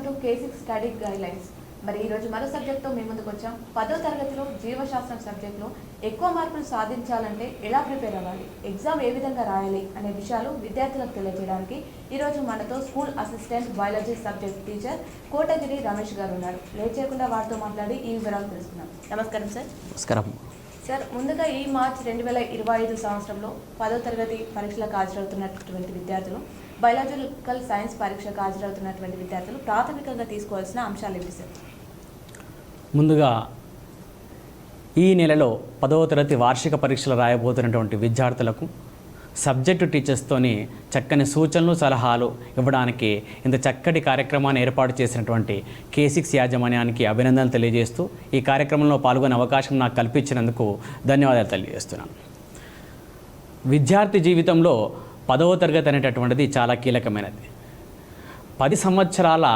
కే six study guidelines మరి ఈరోజు మరో సబ్జెక్ట్తో మీ ముందుకు వచ్చాం. పదో తరగతిలో జీవశాస్త్రం సబ్జెక్టులో ఎక్కువ మార్కులు సాధించాలంటే ఎలా ప్రిపేర్ అవ్వాలి? ఎగ్జామ్ ఏ విధంగా రాయాలి అనే విషయాలు విద్యార్థులకు తెలియజేయడానికి ఈరోజు మనతో school assistant biology subject teacher Kotagiri Ramesh garu ఉన్నారు. లేట్ చేయకుండా వారితో మాట్లాడి ఈ వివరాలు తెలుసుకున్నాం నమస్కారం సార్. నమస్కారం. సార్ ముందుగా ఈ మార్చ్ రెండు వేల ఇరవై ఐదు సంవత్సరంలో పదో తరగతి పరీక్షలకు హాజరవుతున్నటువంటి విద్యార్థులు బయాలజికల్ సైన్స్ పరీక్షకు హాజరవుతున్నటువంటి విద్యార్థులు ప్రాథమికంగా తీసుకోవాల్సిన అంశాలు ఏమిటి సార్ ముందుగా ఈ నెలలో పదవ తరగతి వార్షిక పరీక్షలు రాయబోతున్నటువంటి విద్యార్థులకు సబ్జెక్టు టీచర్స్తోని చక్కని సూచనలు సలహాలు ఇవ్వడానికి ఇంత చక్కటి కార్యక్రమాన్ని ఏర్పాటు చేసినటువంటి కేసిక్స్ యాజమాన్యానికి అభినందనలు తెలియజేస్తూ ఈ కార్యక్రమంలో పాల్గొనే అవకాశం నాకు కల్పించినందుకు ధన్యవాదాలు తెలియజేస్తున్నాను. విద్యార్థి జీవితంలో పదవ తరగతి అనేటటువంటిది చాలా కీలకమైనది. పది సంవత్సరాల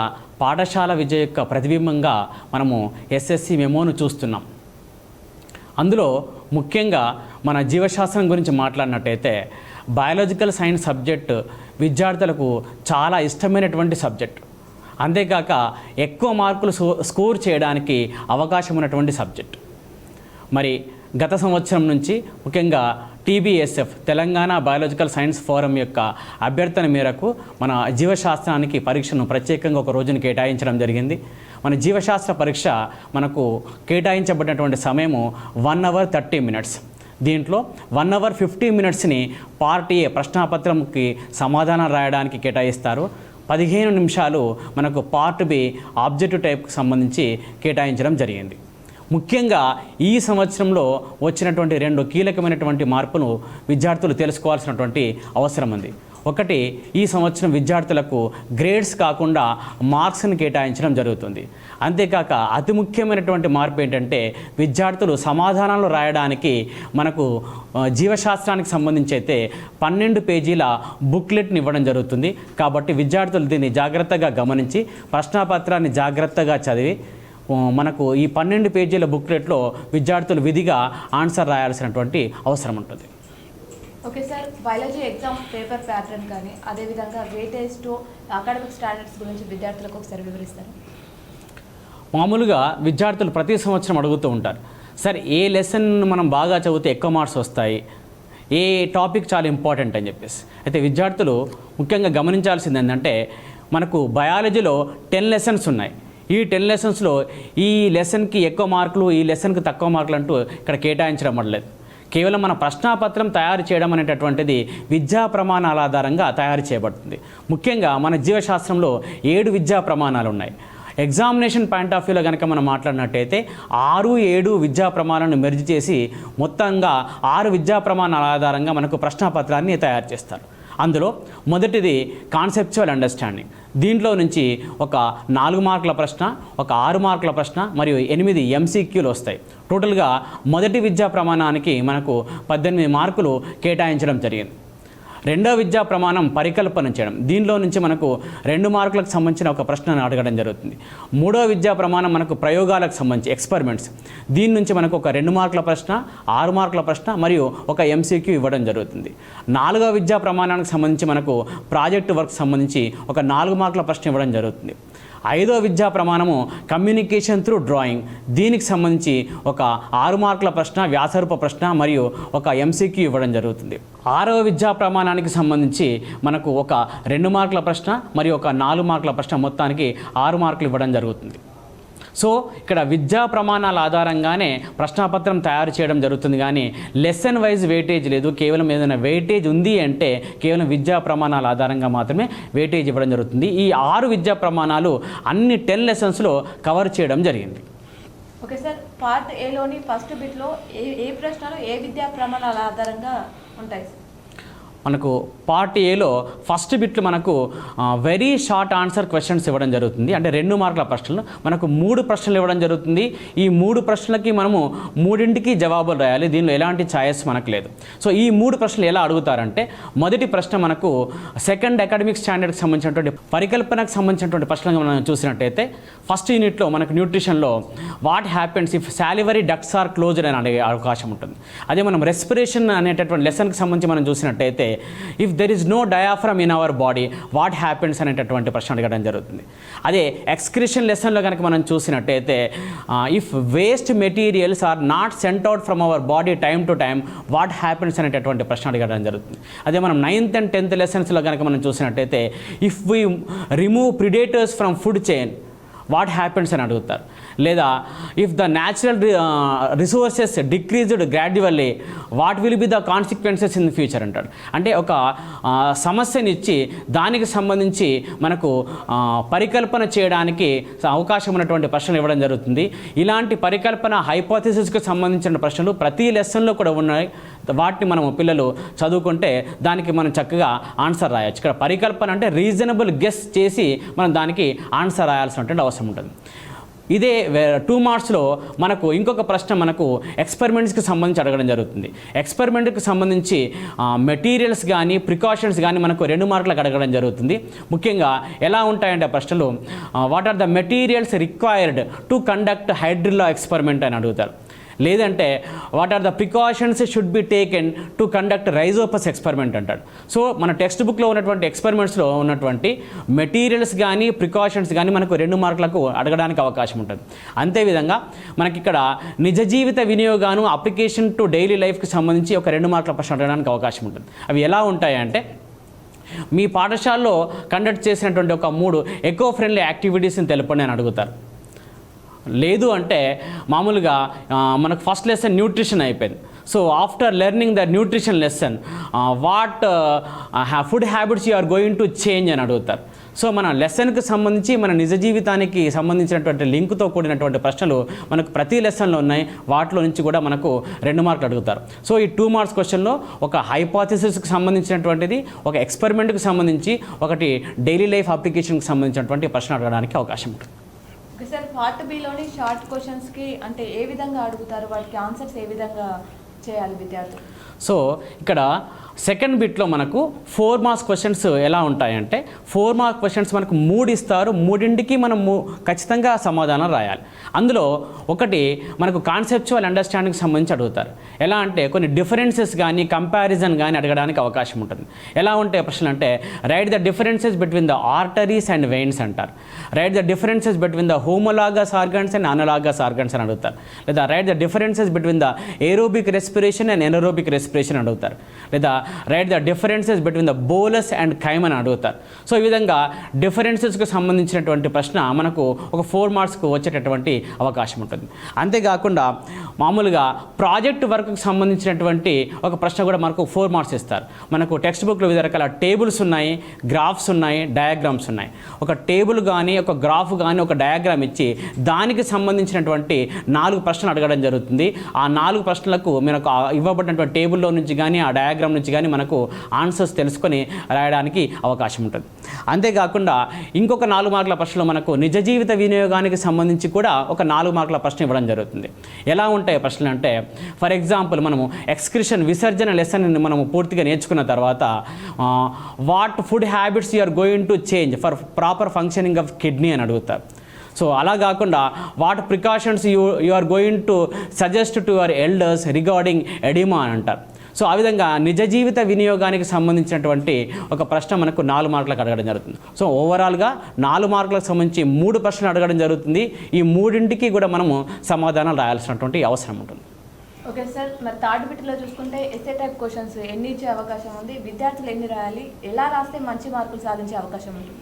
పాఠశాల విద్య యొక్క ప్రతిబింబంగా మనము ఎస్ఎస్సి మెమోను చూస్తున్నాం. అందులో ముఖ్యంగా మన జీవశాస్త్రం గురించి మాట్లాడినట్టయితే బయాలజికల్ సైన్స్ సబ్జెక్ట్ విద్యార్థులకు చాలా ఇష్టమైనటువంటి సబ్జెక్ట్. అంతేకాక ఎక్కువ మార్కులు స్కోర్ చేయడానికి అవకాశం ఉన్నటువంటి సబ్జెక్ట్. మరి గత సంవత్సరం నుంచి ముఖ్యంగా TBSF Telangana biological science forum యొక్క అభ్యర్థన మేరకు మన జీవశాస్త్రానికి పరీక్షను ప్రత్యేకంగా ఒక రోజును కేటాయించడం జరిగింది. మన జీవశాస్త్ర పరీక్ష మనకు కేటాయించబడినటువంటి సమయము వన్ అవర్ థర్టీ మినిట్స్ దీంట్లో వన్ అవర్ ఫిఫ్టీ మినిట్స్ని పార్ట్ ఏ ప్రశ్నాపత్రంకి సమాధానం రాయడానికి కేటాయిస్తారు. పదిహేను నిమిషాలు మనకు పార్ట్ బి ఆబ్జెక్టివ్ టైప్కి సంబంధించి కేటాయించడం జరిగింది. ముఖ్యంగా ఈ సంవత్సరంలో వచ్చినటువంటి రెండు కీలకమైనటువంటి మార్పును విద్యార్థులు తెలుసుకోవాల్సినటువంటి అవసరం ఉంది. ఒకటి ఈ సంవత్సరం విద్యార్థులకు గ్రేడ్స్ కాకుండా మార్క్స్ని కేటాయించడం జరుగుతుంది. అంతేకాక అతి ముఖ్యమైనటువంటి మార్పు ఏంటంటే విద్యార్థులు సమాధానాలు రాయడానికి మనకు జీవశాస్త్రానికి సంబంధించి అయితే పన్నెండు పేజీల బుక్లెట్ని ఇవ్వడం జరుగుతుంది. కాబట్టి విద్యార్థులు దీన్ని జాగ్రత్తగా గమనించి ప్రశ్నాపత్రాన్ని జాగ్రత్తగా చదివి మనకు ఈ పన్నెండు పేజీల బుక్లెట్లో విద్యార్థులు విధిగా ఆన్సర్ రాయాల్సినటువంటి అవసరం ఉంటుంది. Okay sir biology exam paper pattern కానీ అదేవిధంగా వెయిటేజ్ టు అకాడమిక్ స్టాండర్డ్స్ గురించి విద్యార్థులకు ఒకసారి వివరిస్తారు? మామూలుగా విద్యార్థులు ప్రతి సంవత్సరం అడుగుతూ ఉంటారు సార్ ఏ లెసన్ మనం బాగా చదివితే ఎక్కువ మార్క్స్ వస్తాయి? ఏ టాపిక్ చాలా ఇంపార్టెంట్ అని చెప్పేసి. అయితే విద్యార్థులు ముఖ్యంగా గమనించాల్సింది ఏంటంటే మనకు బయాలజీలో టెన్ లెసన్స్ ఉన్నాయి. ఈ టెన్ లెసన్స్లో ఈ లెసన్కి ఎక్కువ మార్కులు ఈ లెసన్కి తక్కువ మార్కులు అంటూ ఇక్కడ కేటాయించడం పడలేదు కేవలం మన ప్రశ్నాపత్రం తయారు చేయడం అనేటటువంటిది విద్యా ప్రమాణాల ఆధారంగా తయారు చేయబడుతుంది. ముఖ్యంగా మన జీవశాస్త్రంలో ఏడు విద్యా ప్రమాణాలు ఉన్నాయి. ఎగ్జామినేషన్ పాయింట్ ఆఫ్ వ్యూలో కనుక మనం మాట్లాడినట్టయితే ఆరు ఏడు విద్యా ప్రమాణాలను మెర్జ్ చేసి మొత్తంగా ఆరు విద్యా ప్రమాణాల ఆధారంగా మనకు ప్రశ్నాపత్రాన్ని తయారు చేస్తారు. అందులో మొదటిది కాన్సెప్చువల్ అండర్స్టాండింగ్ దీంట్లో నుంచి ఒక నాలుగు మార్కుల ప్రశ్న ఒక ఆరు మార్కుల ప్రశ్న మరియు ఎనిమిది ఎంసీక్యూలు వస్తాయి. టోటల్గా మొదటి విద్యా ప్రమాణానికి మనకు పద్దెనిమిది మార్కులు కేటాయించడం జరిగింది. రెండో విద్యా ప్రమాణం పరికల్పన చేయడం. దీనిలో నుంచి మనకు రెండు మార్కులకు సంబంధించిన ఒక ప్రశ్నను అడగడం జరుగుతుంది. మూడో విద్యా ప్రమాణం మనకు ప్రయోగాలకు సంబంధించి ఎక్స్పెరిమెంట్స్ దీని నుంచి మనకు ఒక రెండు మార్కుల ప్రశ్న ఆరు మార్కుల ప్రశ్న మరియు ఒక ఎంసీక్యూ ఇవ్వడం జరుగుతుంది. నాలుగో విద్యా ప్రమాణానికి సంబంధించి మనకు ప్రాజెక్టు వర్క్ సంబంధించి ఒక నాలుగు మార్కుల ప్రశ్న ఇవ్వడం జరుగుతుంది. ఐదో విద్యా ప్రమాణము కమ్యూనికేషన్ త్రూ డ్రాయింగ్. దీనికి సంబంధించి ఒక ఆరు మార్కుల ప్రశ్న వ్యాసరూప ప్రశ్న మరియు ఒక ఎంసీక్యూ ఇవ్వడం జరుగుతుంది. ఆరవ విద్యా ప్రమాణం ప్రమాణానికి సంబంధించి మనకు ఒక రెండు మార్కుల ప్రశ్న మరియు ఒక నాలుగు మార్కుల ప్రశ్న మొత్తానికి ఆరు మార్కులు ఇవ్వడం జరుగుతుంది. సో ఇక్కడ విద్యా ప్రమాణాల ఆధారంగానే ప్రశ్నాపత్రం తయారు చేయడం జరుగుతుంది కానీ లెసన్ వైజ్ వెయిటేజ్ లేదు. కేవలం ఏదైనా వెయిటేజ్ ఉంది అంటే కేవలం విద్యా ప్రమాణాల ఆధారంగా మాత్రమే వెయిటేజ్ ఇవ్వడం జరుగుతుంది. ఈ ఆరు విద్యా ప్రమాణాలు అన్ని టెన్ లెసన్స్లో కవర్ చేయడం జరిగింది. ఓకే సార్ పార్ట్ ఏలోని ఫస్ట్ బిట్లో ఏ ఏ ప్రశ్నలు ఏ విద్యా ప్రమాణాల ఆధారంగా ఉంటాయి సార్? మనకు పార్ట్ ఏలో ఫస్ట్ బిట్లు మనకు వెరీ షార్ట్ ఆన్సర్ క్వశ్చన్స్ ఇవ్వడం జరుగుతుంది. అంటే రెండు మార్కుల ప్రశ్నలు. మనకు మూడు ప్రశ్నలు ఇవ్వడం జరుగుతుంది. ఈ మూడు ప్రశ్నలకి మనము మూడింటికి జవాబులు రాయాలి. దీనిలో ఎలాంటి ఛాయస్ మనకు లేదు. సో ఈ మూడు ప్రశ్నలు ఎలా అడుగుతారంటే మొదటి ప్రశ్న మనకు సెకండ్ అకాడమిక్ స్టాండర్డ్కి సంబంధించినటువంటి పరికల్పనకు సంబంధించినటువంటి ప్రశ్నలు మనం చూసినట్టయితే ఫస్ట్ యూనిట్లో మనకు న్యూట్రిషన్లో what happens if salivary ducts are closed అని అడిగే అవకాశం ఉంటుంది. అదే మనం రెస్పిరేషన్ అనేటటువంటి లెసన్కి సంబంధించి మనం చూసినట్టయితే if there is no diaphragm in our body what happens అనేటటువంటి ప్రశ్న అడగడం జరుగుతుంది. అదే ఎక్స్క్రిషన్ లెసన్లో కనుక మనం చూసినట్టయితే if waste materials are not sent out from our body time to time what happens అనేటటువంటి ప్రశ్న అడగడం జరుగుతుంది. అదే మనం నైన్త్ అండ్ టెన్త్ లెసన్స్లో కనుక మనం చూసినట్టయితే if we remove predators from food chain what happens అని అడుగుతారు. లేదా if the natural resources decreased gradually what will be the consequences in the future అంటాడు. అంటే ఒక సమస్యనిచ్చి సమస్యని ఇచ్చి దానికి సంబంధించి మనకు పరికల్పన చేయడానికి అవకాశం ఉన్నటువంటి ప్రశ్నలు ఇవ్వడం జరుగుతుంది. ఇలాంటి పరికల్పన హైపోథిసిస్కి సంబంధించిన ప్రశ్నలు ప్రతి లెసన్లో కూడా ఉన్నాయి. వాటిని మనం పిల్లలు చదువుకుంటే దానికి మనం చక్కగా ఆన్సర్ రాయొచ్చు. ఇక్కడ పరికల్పన అంటే రీజనబుల్ గెస్ చేసి మనం దానికి ఆన్సర్ రాయాల్సినటువంటి అవసరం ఉంటుంది. ఇదే టూ మార్క్స్లో మనకు ఇంకొక ప్రశ్న మనకు ఎక్స్పెరిమెంట్స్కి సంబంధించి అడగడం జరుగుతుంది. ఎక్స్పెరిమెంట్కి సంబంధించి మెటీరియల్స్ కానీ ప్రికాషన్స్ కానీ మనకు రెండు మార్కులకు అడగడం జరుగుతుంది. ముఖ్యంగా ఎలా ఉంటాయంటే ప్రశ్నలు what are the materials required to conduct హైడ్రిల్లో experiment అని అడుగుతారు. లేదంటే what are the precautions should be taken to conduct rhizopus experiment అంటాడు. సో మన టెక్స్ట్ బుక్లో ఉన్నటువంటి ఎక్స్పెరిమెంట్స్లో ఉన్నటువంటి మెటీరియల్స్ కానీ ప్రికాషన్స్ కానీ మనకు రెండు మార్కులకు అడగడానికి అవకాశం ఉంటుంది. అంతేవిధంగా మనకి ఇక్కడ నిజ జీవిత వినియోగాను అప్లికేషన్ టు డైలీ లైఫ్కి సంబంధించి ఒక రెండు మార్కుల ప్రశ్న అడగడానికి అవకాశం ఉంటుంది. అవి ఎలా ఉంటాయంటే మీ పాఠశాలలో కండక్ట్ చేసినటువంటి ఒక మూడు ఎకో ఫ్రెండ్లీ యాక్టివిటీస్ని తెలపండి అని అడుగుతారు. లేదు అంటే మామూలుగా మనకు ఫస్ట్ లెసన్ న్యూట్రిషన్ అయిపోయింది. So after learning the nutrition lesson what food habits you are going to change అని అడుగుతారు. సో మన లెసన్కి సంబంధించి మన నిజ జీవితానికి సంబంధించినటువంటి లింక్తో కూడినటువంటి ప్రశ్నలు మనకు ప్రతి లెసన్లో ఉన్నాయి. వాటిలో నుంచి కూడా మనకు రెండు మార్కులు అడుగుతారు. సో ఈ టూ మార్క్స్ క్వశ్చన్లో ఒక హైపాథిసిస్కి సంబంధించినటువంటిది ఒక ఎక్స్పెరిమెంట్కి సంబంధించి ఒకటి డైలీ లైఫ్ అప్లికేషన్కి సంబంధించినటువంటి ప్రశ్న అడగడానికి అవకాశం ఉంటుంది. పార్ట్ బిలోని షార్ట్ క్వశ్చన్స్కి అంటే ఏ విధంగా అడుగుతారు? వాటికి ఆన్సర్స్ ఏ విధంగా చేయాలి విద్యార్థులు? సో ఇక్కడ సెకండ్ బిట్లో మనకు ఫోర్ మార్క్స్ క్వశ్చన్స్ ఎలా ఉంటాయంటే ఫోర్ మార్క్ క్వశ్చన్స్ మనకు మూడు ఇస్తారు మూడింటికి మనం మూ- ఖచ్చితంగా సమాధానం రాయాలి. అందులో ఒకటి మనకు కాన్సెప్చువల్ అండర్స్టాండింగ్కి సంబంధించి అడుగుతారు. ఎలా అంటే కొన్ని డిఫరెన్సెస్ కానీ కంపారిజన్ కానీ అడగడానికి అవకాశం ఉంటుంది. ఎలా ఉంటాయి ప్రశ్నలు అంటే write the differences between the arteries and veins అంటారు. Write the differences between the homologous organs and analogous organs అని అడుగుతారు. లేదా write the differences between the aerobic respiration and anaerobic respiration అడుగుతారు. లేదా write the differences between the bolus and chyme అని అడుగుతారు so ఈ విధంగా డిఫరెన్సెస్కి సంబంధించినటువంటి ప్రశ్న మనకు ఒక ఫోర్ మార్క్స్కు వచ్చేటటువంటి అవకాశం ఉంటుంది. అంతేకాకుండా మామూలుగా ప్రాజెక్ట్ వర్క్కి సంబంధించినటువంటి ఒక ప్రశ్న కూడా మనకు ఫోర్ మార్క్స్ ఇస్తారు. మనకు టెక్స్ట్ బుక్లో వివిధ రకాల టేబుల్స్ ఉన్నాయి గ్రాఫ్స్ ఉన్నాయి డయాగ్రామ్స్ ఉన్నాయి. ఒక టేబుల్ కానీ ఒక గ్రాఫ్ కానీ ఒక డయాగ్రామ్ ఇచ్చి దానికి సంబంధించినటువంటి నాలుగు ప్రశ్నలు అడగడం జరుగుతుంది. ఆ నాలుగు ప్రశ్నలకు మనకు ఇవ్వబడినటువంటి టేబుల్లో నుంచి కానీ ఆ డయాగ్రామ్ నుంచి కానీ మనకు ఆన్సర్స్ తెలుసుకొని రాయడానికి అవకాశం ఉంటుంది. అంతేకాకుండా ఇంకొక నాలుగు మార్కుల ప్రశ్నలు మనకు నిజ జీవిత వినియోగానికి సంబంధించి కూడా ఒక నాలుగు మార్కుల ప్రశ్న ఇవ్వడం జరుగుతుంది. ఎలా ఉంటాయి ప్రశ్నలు అంటే ఫర్ ఎగ్జాంపుల్ మనము ఎక్స్క్రిషన్ విసర్జన లెసన్ మనము పూర్తిగా నేర్చుకున్న తర్వాత what food habits you are going to change for proper functioning of kidney అని అడుగుతారు. సో అలా కాకుండా what precautions you you are going to suggest to your elders regarding oedema అని అంటారు. సో ఆ విధంగా నిజ జీవిత వినియోగానికి సంబంధించినటువంటి ఒక ప్రశ్న మనకు నాలుగు మార్కులకు అడగడం జరుగుతుంది. సో ఓవరాల్గా నాలుగు మార్కులకు సంబంధించి మూడు ప్రశ్నలు అడగడం జరుగుతుంది. ఈ మూడింటికి కూడా మనము సమాధానాలు రాయాల్సినటువంటి అవసరం ఉంటుంది. ఓకే సార్ మరి థర్డ్ బిట్లో చూసుకుంటే ఎస్ఏ టైప్ క్వశ్చన్స్ ఎన్ని ఇచ్చే అవకాశం ఉంది? విద్యార్థులు ఎన్ని రాయాలి? ఎలా రాస్తే మంచి మార్కులు సాధించే అవకాశం ఉంటుంది?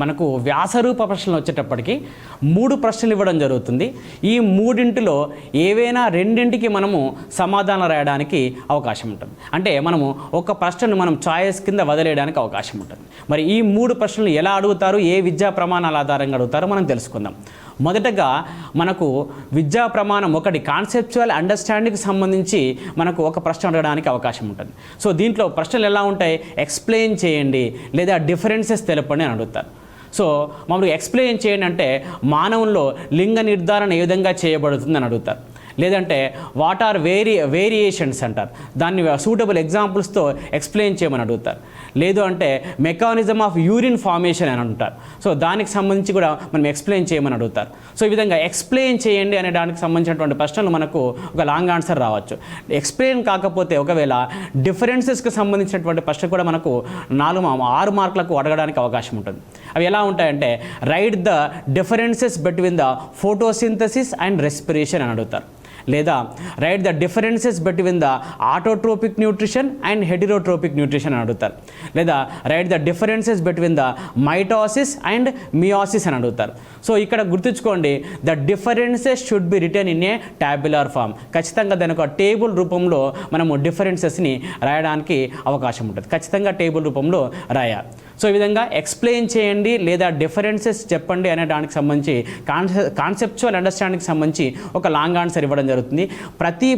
మనకు వ్యాసరూప ప్రశ్నలు వచ్చేటప్పటికి మూడు ప్రశ్నలు ఇవ్వడం జరుగుతుంది. ఈ మూడింటిలో ఏవైనా రెండింటికి మనము సమాధానం రాయడానికి అవకాశం ఉంటుంది. అంటే మనము ఒక ప్రశ్నను మనం చాయిస్ కింద వదిలేయడానికి అవకాశం ఉంటుంది. మరి ఈ మూడు ప్రశ్నలు ఎలా అడుగుతారు? ఏ విద్యా ప్రమాణాల ఆధారంగా అడుగుతారో మనం తెలుసుకుందాం. మొదటగా మనకు విద్యా ప్రమాణం ఒకటి కాన్సెప్చువల్ అండర్స్టాండింగ్కి సంబంధించి మనకు ఒక ప్రశ్న అడగడానికి అవకాశం ఉంటుంది. సో దీంట్లో ప్రశ్నలు ఎలా ఉంటాయి? ఎక్స్ప్లెయిన్ చేయండి. లేదా డిఫరెన్సెస్ తెలపండి అని అడుగుతారు. సో మామూలుగా ఎక్స్ప్లెయిన్ చేయండి అంటే మానవుల్లో లింగ నిర్ధారణ ఏ విధంగా చేయబడుతుంది అని అడుగుతారు. లేదంటే వాట్ ఆర్ వేరి వేరియేషన్స్ అంటారు. దాన్ని సూటబుల్ ఎగ్జాంపుల్స్తో ఎక్స్ప్లెయిన్ చేయమని అడుగుతారు. లేదు అంటే మెకానిజం ఆఫ్ యూరిన్ ఫార్మేషన్ అని అంటారు. సో దానికి సంబంధించి కూడా మనం ఎక్స్ప్లెయిన్ చేయమని అడుగుతారు. సో ఈ విధంగా ఎక్స్ప్లెయిన్ చేయండి అనే దానికి సంబంధించినటువంటి ప్రశ్నలు మనకు ఒక లాంగ్ ఆన్సర్ రావచ్చు. ఎక్స్ప్లెయిన్ కాకపోతే ఒకవేళ డిఫరెన్సెస్కి సంబంధించినటువంటి ప్రశ్న కూడా మనకు నాలుగు మా- ఆరు మార్కులకు అడగడానికి అవకాశం ఉంటుంది. అవి ఎలా ఉంటాయంటే write the differences between the photosynthesis and respiration అని అడుగుతారు. లేదా write the differences between the autotrophic nutrition and heterotrophic nutrition అని అడుగుతారు. లేదా write the differences between the mitosis and meiosis అని అడుగుతారు. సో ఇక్కడ గుర్తుంచుకోండి the differences should be written in a tabular form ఖచ్చితంగా దాని ఒక టేబుల్ రూపంలో మనము డిఫరెన్సెస్ని రాయడానికి అవకాశం ఉంటుంది. ఖచ్చితంగా టేబుల్ రూపంలో రాయాలి. సో ఈ విధంగా ఎక్స్ప్లెయిన్ చేయండి లేదా డిఫరెన్సెస్ చెప్పండి అనే దానికి సంబంధించి కాన్సె కాన్సెప్చువల్ అండర్స్టాండింగ్కి సంబంధించి ఒక లాంగ్ ఆన్సర్ ఇవ్వడం జరుగుతుంది. ప్రతి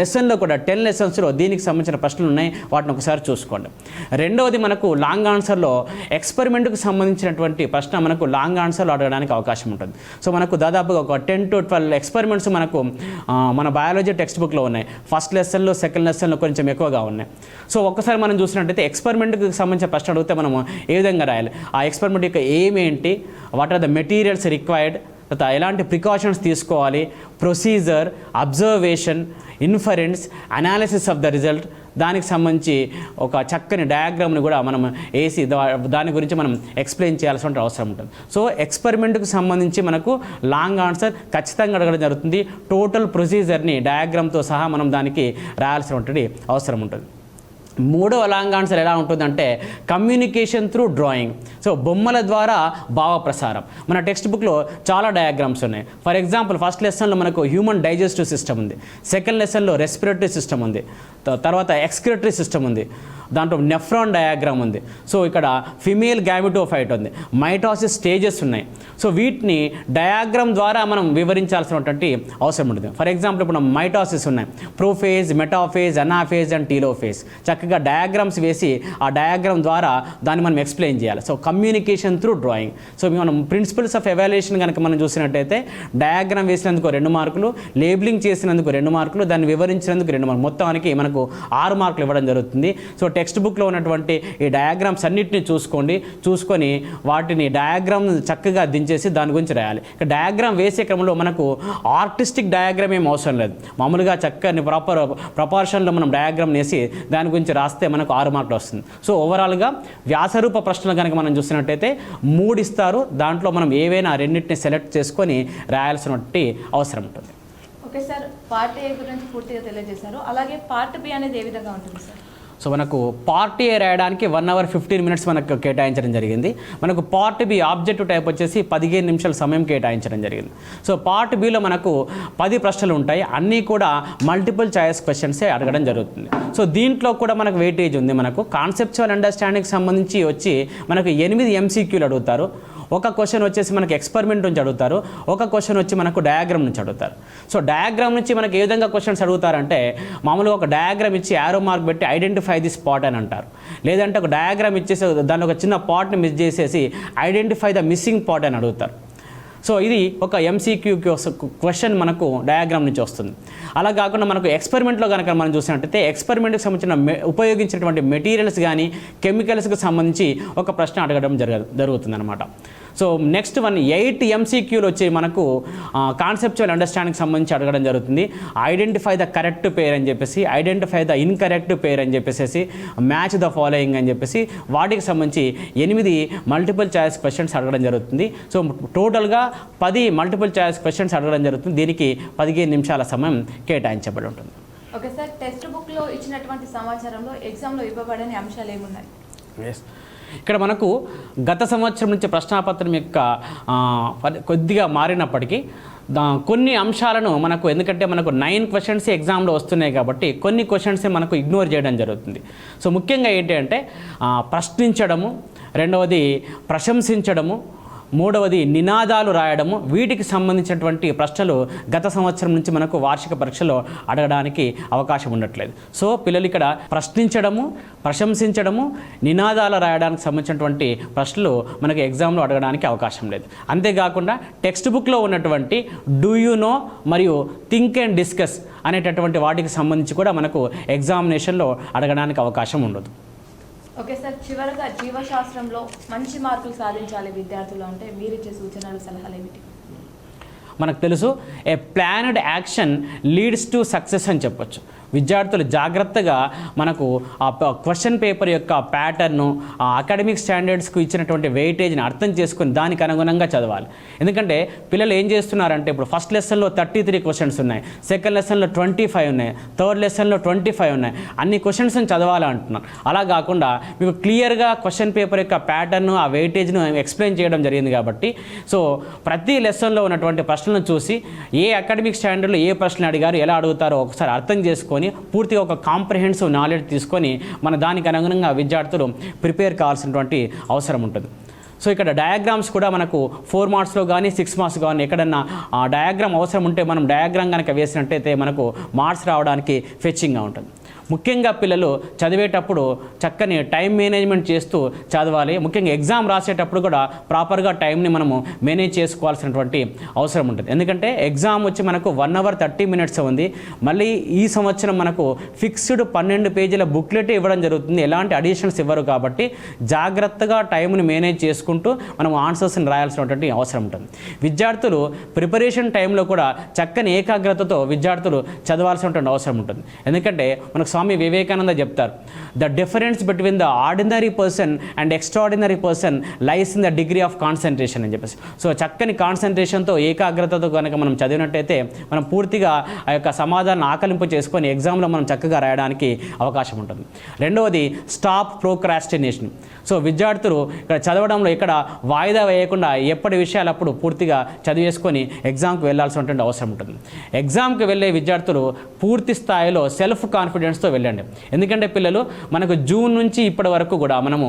లెసన్లో కూడా టెన్ లెసన్స్లో దీనికి సంబంధించిన ప్రశ్నలు ఉన్నాయి. వాటిని ఒకసారి చూసుకోండి. రెండవది మనకు లాంగ్ ఆన్సర్లో ఎక్స్పెరిమెంట్కు సంబంధించినటువంటి ప్రశ్న మనకు లాంగ్ ఆన్సర్లో అడగడానికి అవకాశం ఉంటుంది. సో మనకు దాదాపుగా ఒక టెన్ టు ట్వెల్వ్ ఎక్స్పెరిమెంట్స్ మనకు మన బయాలజీ టెక్స్ట్ బుక్లో ఉన్నాయి. ఫస్ట్ లెసన్లో సెకండ్ లెసన్లో కొంచెం ఎక్కువగా ఉన్నాయి. సో ఒక్కసారి మనం చూసినట్టయితే ఎక్స్పెరిమెంట్కి సంబంధించిన ప్రశ్న అడిగితే మనం మనము ఏ విధంగా రాయాలి? ఆ ఎక్స్పెరిమెంట్ యొక్క ఎయిమ్ ఏంటి? What are the materials required తర్వాత ఎలాంటి ప్రికాషన్స్ తీసుకోవాలి? Procedure observation inference analysis of the result దానికి సంబంధించి ఒక చక్కని డయాగ్రామ్ని కూడా మనం వేసి దా- దాని గురించి మనం ఎక్స్ప్లెయిన్ చేయాల్సిన అవసరం ఉంటుంది. సో ఎక్స్పెరిమెంట్కు సంబంధించి మనకు లాంగ్ ఆన్సర్ ఖచ్చితంగా అడగడం జరుగుతుంది. టోటల్ ప్రొసీజర్ని డయాగ్రామ్తో సహా మనం దానికి రాయాల్సినటువంటి అవసరం ఉంటుంది. మూడవ లాంగ్ ఆన్సర్ ఎలా ఉంటుందంటే కమ్యూనికేషన్ త్రూ డ్రాయింగ్ సో బొమ్మల ద్వారా భావ ప్రసారం మన టెక్స్ట్ బుక్లో చాలా డయాగ్రామ్స్ ఉన్నాయి. ఫర్ ఎగ్జాంపుల్ ఫస్ట్ లెసన్లో మనకు హ్యూమన్ డైజెస్టివ్ సిస్టమ్ ఉంది. సెకండ్ లెసన్లో రెస్పిరేటరీ సిస్టమ్ ఉంది. తర్వాత ఎక్స్క్రిటరీ సిస్టమ్ ఉంది. దాంట్లో నెఫ్రాన్ డయాగ్రామ్ ఉంది. సో ఇక్కడ ఫిమేల్ గ్యామిటోఫైట్ ఉంది. మైటాసిస్ స్టేజెస్ ఉన్నాయి. సో వీటిని డయాగ్రామ్ ద్వారా మనం వివరించాల్సినటువంటి అవసరం ఉంటుంది. ఫర్ ఎగ్జాంపుల్ ఇప్పుడు మైటాసిస్ ఉన్నాయి. Prophase metaphase anaphase and telophase చక్కగా డయాగ్రామ్స్ వేసి ఆ డయాగ్రామ్ ద్వారా దాన్ని మనం ఎక్స్ప్లెయిన్ చేయాలి. So communication through drawing so మనం ప్రిన్సిపల్స్ ఆఫ్ ఎవాల్యుయేషన్ కనుక మనం చూసినట్టయితే డయాగ్రామ్ వేసినందుకు రెండు మార్కులు లేబులింగ్ చేసినందుకు రెండు మార్కులు దాన్ని వివరించినందుకు రెండు మార్కులు. మొత్తానికి మనకు ఆరు మార్కులు ఇవ్వడం జరుగుతుంది. సో టెక్స్ట్ బుక్లో ఉన్నటువంటి ఈ డయాగ్రామ్స్ అన్నిటిని చూసుకోండి. చూసుకొని వాటిని డయాగ్రామ్ చక్కగా దించేసి దాని గురించి రాయాలి. ఇక డయాగ్రామ్ వేసే క్రమంలో మనకు ఆర్టిస్టిక్ డయాగ్రామ్ ఏం అవసరం లేదు. మామూలుగా చక్కని ప్రాపర్ ప్రపార్షన్లో మనం డయాగ్రామ్ వేసి దాని గురించి నుంచి రాస్తే మనకు ఆరు మార్కులు వస్తుంది. సో ఓవరాల్గా వ్యాసరూప ప్రశ్నలు కనుక మనం చూసినట్టయితే మూడు ఇస్తారు దాంట్లో మనం ఏవైనా రెండింటిని సెలెక్ట్ చేసుకొని రాయాల్సినటువంటి అవసరం ఉంటుంది. ఓకే సార్ పార్ట్ ఏ గురించి పూర్తిగా తెలియజేశారు. అలాగే పార్ట్ బి అనేది ఏ విధంగా ఉంటుంది సార్? సో మనకు పార్ట్ ఏ రాయడానికి వన్ అవర్ ఫిఫ్టీన్ మినిట్స్ మనకు కేటాయించడం జరిగింది. మనకు పార్ట్ బి ఆబ్జెక్టివ్ టైప్ వచ్చేసి పదిహేను నిమిషాల సమయం కేటాయించడం జరిగింది. సో పార్ట్ బిలో మనకు పది ప్రశ్నలు ఉంటాయి. అన్నీ కూడా మల్టిపుల్ చాయిస్ క్వశ్చన్సే అడగడం జరుగుతుంది. సో దీంట్లో కూడా మనకు వెయిటేజ్ ఉంది మనకు. కాన్సెప్చువల్ అండర్స్టాండింగ్కి సంబంధించి వచ్చి మనకు ఎనిమిది ఎంసీక్యూలు అడుగుతారు. ఒక క్వశ్చన్ వచ్చేసి మనకి ఎక్స్పెరిమెంట్ నుంచి అడుగుతారు ఒక క్వశ్చన్ వచ్చి మనకు డయాగ్రామ్ నుంచి అడుగుతారు. సో డయాగ్రామ్ నుంచి మనకి ఏ విధంగా క్వశ్చన్స్ అడుగుతారంటే మామూలుగా ఒక డయాగ్రామ్ ఇచ్చి యారో మార్క్ పెట్టి ఐడెంటిఫై ది స్పాట్ అని అంటారు. లేదంటే ఒక డయాగ్రామ్ ఇచ్చేసి దాని ఒక చిన్న పార్ట్ని మిస్ చేసేసి ఐడెంటిఫై ద మిస్సింగ్ పార్ట్ అని అడుగుతారు. సో ఇది ఒక ఎంసీక్యూ క్వశ్చన్ మనకు డయాగ్రామ్ నుంచి వస్తుంది. అలా కాకుండా మనకు ఎక్స్పెరిమెంట్లో కనుక మనం చూసినట్టయితే ఎక్స్పెరిమెంట్కి సంబంధించిన మె ఉపయోగించినటువంటి మెటీరియల్స్ కానీ కెమికల్స్కి సంబంధించి ఒక ప్రశ్న అడగడం జరగ జరుగుతుంది అనమాట సో నెక్స్ట్ వన్ ఎయిట్ ఎంసీక్యూలు వచ్చి మనకు కాన్సెప్చువల్ అండర్స్టాండింగ్ సంబంధించి అడగడం జరుగుతుంది. ఐడెంటిఫై ద కరెక్ట్ పేర్ అని చెప్పేసి ఐడెంటిఫై ద ఇన్కరెక్ట్ పేర్ అని చెప్పేసి మ్యాచ్ ద ఫాలోయింగ్ అని చెప్పేసి వాటికి సంబంధించి ఎనిమిది మల్టిపుల్ చాయిస్ క్వశ్చన్స్ అడగడం జరుగుతుంది. సో టోటల్గా పది మల్టిపుల్ చాయిస్ క్వశ్చన్స్ అడగడం జరుగుతుంది. దీనికి పదిహేను నిమిషాల సమయం కేటాయించబడి ఉంటుంది. ఓకే సార్ టెక్స్ట్ బుక్లో ఇచ్చినటువంటి సమాచారంలో ఎగ్జామ్లో ఇవ్వబడని అంశాలు ఏమున్నాయి? ఎస్ ఇక్కడ మనకు గత సంవత్సరం నుంచి ప్రశ్నాపత్రం యొక్క కొద్దిగా మారినప్పటికీ కొన్ని అంశాలను మనకు ఎందుకంటే మనకు నైన్ క్వశ్చన్స్ ఎగ్జామ్లో వస్తున్నాయి కాబట్టి కొన్ని క్వశ్చన్స్ మనకు ఇగ్నోర్ చేయడం జరుగుతుంది. సో ముఖ్యంగా ఏంటి అంటే ప్రశ్నించడము రెండవది ప్రశంసించడము మూడవది నినాదాలు రాయడము. వీటికి సంబంధించినటువంటి ప్రశ్నలు గత సంవత్సరం నుంచి మనకు వార్షిక పరీక్షలో అడగడానికి అవకాశం ఉండట్లేదు. సో పిల్లలు ఇక్కడ ప్రశ్నించడము ప్రశంసించడము నినాదాలు రాయడానికి సంబంధించినటువంటి ప్రశ్నలు మనకు ఎగ్జామ్లో అడగడానికి అవకాశం లేదు. అంతేకాకుండా టెక్స్ట్ బుక్లో ఉన్నటువంటి డూ యూ నో మరియు థింక్ అండ్ డిస్కస్ అనేటటువంటి వాటికి సంబంధించి కూడా మనకు ఎగ్జామినేషన్లో అడగడానికి అవకాశం ఉండదు. ఓకే సార్ చివరగా జీవశాస్త్రంలో మంచి మార్కులు సాధించాలి విద్యార్థులు అంటే మీరిచ్చే సూచనలు సలహాలు ఏమిటి? మనకు తెలుసు a planned action leads to success అని చెప్పొచ్చు. విద్యార్థులు జాగ్రత్తగా మనకు ఆ క్వశ్చన్ పేపర్ యొక్క ప్యాటర్ను ఆ అకాడమిక్ స్టాండర్డ్స్కు ఇచ్చినటువంటి వెయిటేజ్ని అర్థం చేసుకుని దానికి అనుగుణంగా చదవాలి. ఎందుకంటే పిల్లలు ఏం చేస్తున్నారంటే ఇప్పుడు ఫస్ట్ లెసన్లో థర్టీ త్రీ క్వశ్చన్స్ ఉన్నాయి. సెకండ్ లెసన్లో ట్వంటీ ఫైవ్ ఉన్నాయి. థర్డ్ లెసన్లో ట్వంటీ ఫైవ్ ఉన్నాయి. అన్ని క్వశ్చన్స్ని చదవాలి అంటున్నాను అలా కాకుండా మీకు క్లియర్గా క్వశ్చన్ పేపర్ యొక్క ప్యాటర్ను ఆ వెయిటేజ్ను ఎక్స్ప్లెయిన్ చేయడం జరిగింది కాబట్టి సో ప్రతి లెసన్లో ఉన్నటువంటి ప్రశ్నలను చూసి ఏ అకాడమిక్ స్టాండర్డ్లో ఏ ప్రశ్నలు అడిగారు ఎలా అడుగుతారో ఒకసారి అర్థం చేసుకొని పూర్తిగా ఒక కాంప్రహెన్సివ్ నాలెడ్జ్ తీసుకొని మన దానికి అనుగుణంగా విద్యార్థులు ప్రిపేర్ కావాల్సినటువంటి అవసరం ఉంటుంది. సో ఇక్కడ డయాగ్రామ్స్ కూడా మనకు ఫోర్ మార్క్స్లో కానీ సిక్స్ మార్క్స్ కానీ ఎక్కడన్నా ఆ డయాగ్రామ్ అవసరం ఉంటే మనం డయాగ్రామ్ కనుక వేసినట్టయితే మనకు మార్క్స్ రావడానికి ఫెచ్చింగ్గా ఉంటుంది. ముఖ్యంగా పిల్లలు చదివేటప్పుడు చక్కని టైం మేనేజ్మెంట్ చేస్తూ చదవాలి. ముఖ్యంగా ఎగ్జామ్ రాసేటప్పుడు కూడా ప్రాపర్గా టైంని మనము మేనేజ్ చేసుకోవాల్సినటువంటి అవసరం ఉంటుంది. ఎందుకంటే ఎగ్జామ్ వచ్చి మనకు వన్ అవర్ థర్టీ మినిట్స్ ఉంది. మళ్ళీ ఈ సంవత్సరం మనకు ఫిక్స్డ్ పన్నెండు పేజీల బుక్లెట్ ఇవ్వడం జరుగుతుంది. ఎలాంటి అడిషన్స్ ఇవ్వరు కాబట్టి జాగ్రత్తగా టైంని మేనేజ్ చేసుకుంటూ మనం ఆన్సర్స్ని రాయాల్సినటువంటి అవసరం ఉంటుంది. విద్యార్థులు ప్రిపరేషన్ టైంలో కూడా చక్కని ఏకాగ్రతతో విద్యార్థులు చదవాల్సినటువంటి అవసరం ఉంటుంది. ఎందుకంటే మనకు స్వామి వివేకానంద చెప్తారు. The difference between the ordinary person and extraordinary person lies in the degree of concentration అని చెప్పేసి. సో చక్కని కాన్సన్ట్రేషన్తో ఏకాగ్రతతో కనుక మనం చదివినట్టయితే మనం పూర్తిగా ఆ యొక్క సమాధానం ఆకలింపు చేసుకొని ఎగ్జామ్లో మనం చక్కగా రాయడానికి అవకాశం ఉంటుంది. రెండవది స్టాప్ ప్రోక్రాస్టినేషన్ సో విద్యార్థులు ఇక్కడ చదవడంలో ఇక్కడ వాయిదా వేయకుండా ఎప్పటి విషయాలు అప్పుడు పూర్తిగా చదివేసుకొని ఎగ్జామ్కి వెళ్ళాల్సినటువంటి అవసరం ఉంటుంది. ఎగ్జామ్కి వెళ్ళే విద్యార్థులు పూర్తి స్థాయిలో సెల్ఫ్ కాన్ఫిడెన్స్ కాన్ఫిడెన్స్తో వెళ్ళండి. ఎందుకంటే పిల్లలు మనకు జూన్ నుంచి ఇప్పటి వరకు కూడా మనము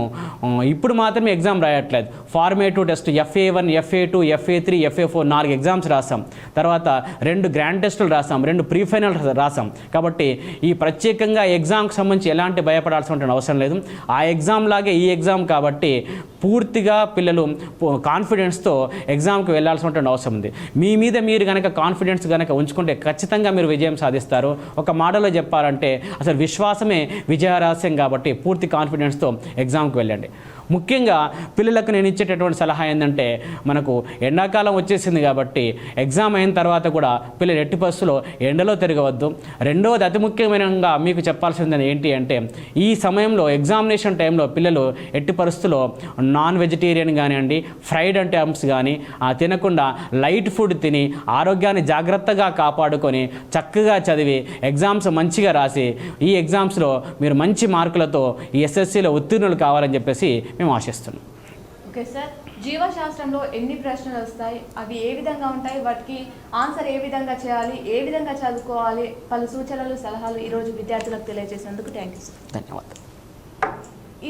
ఇప్పుడు మాత్రమే exam రాయట్లేదు. Formative test FA one FA two FA three FA four నాలుగు ఎగ్జామ్స్ రాసాం. తర్వాత రెండు గ్రాండ్ టెస్టులు రాసాం రెండు ప్రీ ఫైనల్ రాసాం. కాబట్టి ఈ ప్రత్యేకంగా ఎగ్జామ్కి సంబంధించి ఎలాంటి భయపడాల్సిన అవసరం లేదు. ఆ ఎగ్జామ్ లాగే ఈ ఎగ్జామ్ కాబట్టి పూర్తిగా పిల్లలు కాన్ఫిడెన్స్తో ఎగ్జామ్కి వెళ్ళాల్సినటువంటి అవసరం ఉంది. మీ మీద మీరు కనుక కాన్ఫిడెన్స్ కనుక ఉంచుకుంటే ఖచ్చితంగా మీరు విజయం సాధిస్తారు. ఒక మాటలో చెప్పాలంటే అసలు విశ్వాసమే విజయరహస్యం కాబట్టి పూర్తి కాన్ఫిడెన్స్తో ఎగ్జామ్కి వెళ్ళండి. ముఖ్యంగా పిల్లలకు నేను ఇచ్చేటటువంటి సలహా ఏంటంటే మనకు ఎండాకాలం వచ్చేసింది కాబట్టి ఎగ్జామ్ అయిన తర్వాత కూడా పిల్లలు ఎట్టి బస్సులో ఎండలో తిరగవద్దు. రెండవది అతి ముఖ్యమైనగా మీకు చెప్పాల్సింది ఏంటి అంటే ఈ సమయంలో ఎగ్జామినేషన్ టైంలో పిల్లలు ఎట్టి పరిస్థితుల్లో నాన్ వెజిటేరియన్ కానివ్వండి ఫ్రైడ్ ఐటమ్స్ కానీ ఆ తినకుండా లైట్ ఫుడ్ తిని ఆరోగ్యాన్ని జాగ్రత్తగా కాపాడుకొని చక్కగా చదివి ఎగ్జామ్స్ మంచిగా రాసి ఈ ఎగ్జామ్స్లో మీరు మంచి మార్కులతో ఈ ఎస్ఎస్సిలో ఉత్తీర్ణులు కావాలని చెప్పేసి మేము ఆశిస్తున్నాం. ఓకే సార్ జీవశాస్త్రంలో ఎన్ని ప్రశ్నలు వస్తాయి? అవి ఏ విధంగా ఉంటాయి? వాటికి ఆన్సర్ ఏ విధంగా చేయాలి? ఏ విధంగా చదువుకోవాలి? పలు సూచనలు సలహాలు ఈరోజు విద్యార్థులకు తెలియజేసినందుకు థ్యాంక్ యూ సార్. ధన్యవాదాలు.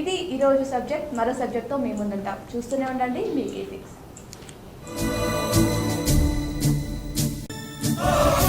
ఇది ఈరోజు సబ్జెక్ట్. మరో సబ్జెక్ట్తో మేము ముందుంటాం. చూస్తూనే ఉండండి మీ Oh